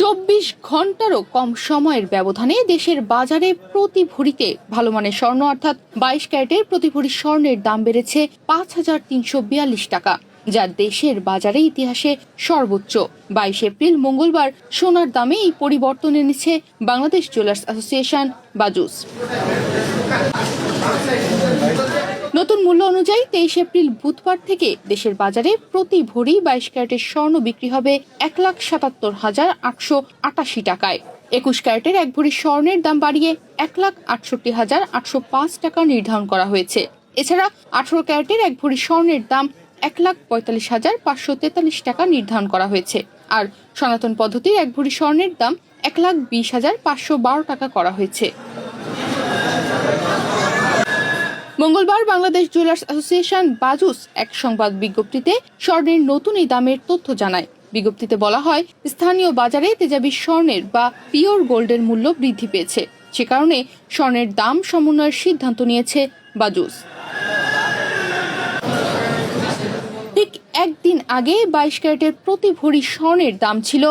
চব্বিশ ঘন্টারও কম সময়ের ব্যবধানে দেশের বাজারে প্রতি ভরিতে ভালো মানের স্বর্ণ, অর্থাৎ বাইশ ক্যারেটের প্রতি ভরি স্বর্ণের দাম বেড়েছে পাঁচ হাজার তিনশো বিয়াল্লিশ টাকা, যা দেশের বাজারে ইতিহাসে সর্বোচ্চ। বাইশ এপ্রিল মঙ্গলবার সোনার দামে এই পরিবর্তন এনেছে বাংলাদেশ জুয়েলার্স অ্যাসোসিয়েশন, বাজুস। মূল্য অনুযায়ী তেইশ এপ্রিল বুধবার থেকে দেশের বাজারে প্রতি ভরি বাইশ ক্যারেটের স্বর্ণ বিক্রি হবে এক লাখ সাতাত্তর হাজার আটশো আটাশি টাকায়। একুশ ক্যারেটের এক ভরি স্বর্ণের দাম বাড়িয়ে এক লাখ আটষট্টি হাজার আটশো পাঁচ টাকা নির্ধারণ করা হয়েছে। এছাড়া আঠারো ক্যারেটের এক ভরি স্বর্ণের দাম এক লাখ পঁয়তাল্লিশ হাজার পাঁচশো তেতাল্লিশ টাকা নির্ধারণ করা হয়েছে। আর সনাতন পদ্ধতির এক ভরি স্বর্ণের দাম এক লাখ বিশ হাজার পাঁচশো বারো টাকা করা হয়েছে। মঙ্গলবার বাংলাদেশ জুয়েলার্স অ্যাসোসিয়েশন বাজুস এক সংবাদ বিজ্ঞপ্তিতে স্বর্ণের নতুন এই দামের তথ্য জানায়। বিজ্ঞপ্তিতে বলা হয়, স্থানীয় বাজারে তেজাবি স্বর্ণের বা পিওর গোল্ডের মূল্য বৃদ্ধি পেয়েছে। সে কারণে স্বর্ণের দাম সমন্বয়ের সিদ্ধান্ত নিয়েছে বাজুস। ঠিক একদিন আগে বাইশ ক্যারেটের প্রতি ভরি স্বর্ণের দাম ছিল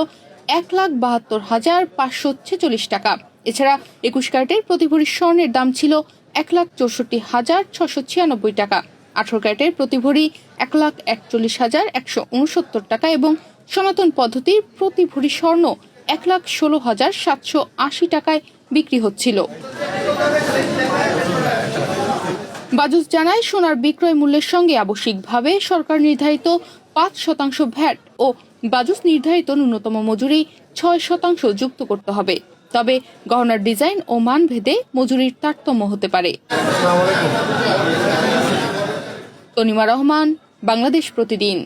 এক লাখ বাহাত্তর হাজার পাঁচশো ছেচল্লিশ টাকা। এছাড়া একুশ ক্যারেটের প্রতি ভরি স্বর্ণের দাম ছিল এক লাখ চৌষট্টি হাজার ছশো ছিয়ানব্বই টাকা। আঠারো ক্যারেটের প্রতি ভরি এক লাখ একচল্লিশ হাজার একশো উনসত্তর টাকা এবং সনাতন পদ্ধতির প্রতি ভরি স্বর্ণ এক লাখ ষোলো হাজার সাতশো আশি টাকায় বিক্রি হচ্ছিল। বাজুস জানায়, সোনার বিক্রয় মূল্যের সঙ্গে আবশ্যিকভাবে সরকার নির্ধারিত পাঁচ শতাংশ ভ্যাট ও বাজুস নির্ধারিত ন্যূনতম মজুরি ছয় শতাংশ যুক্ত করতে হবে। তবে গহনার ডিজাইন ও মান ভেদে মজুরির তারতম্য হতে পারে। তনিমা রহমান বাংলাদেশ প্রতিদিন।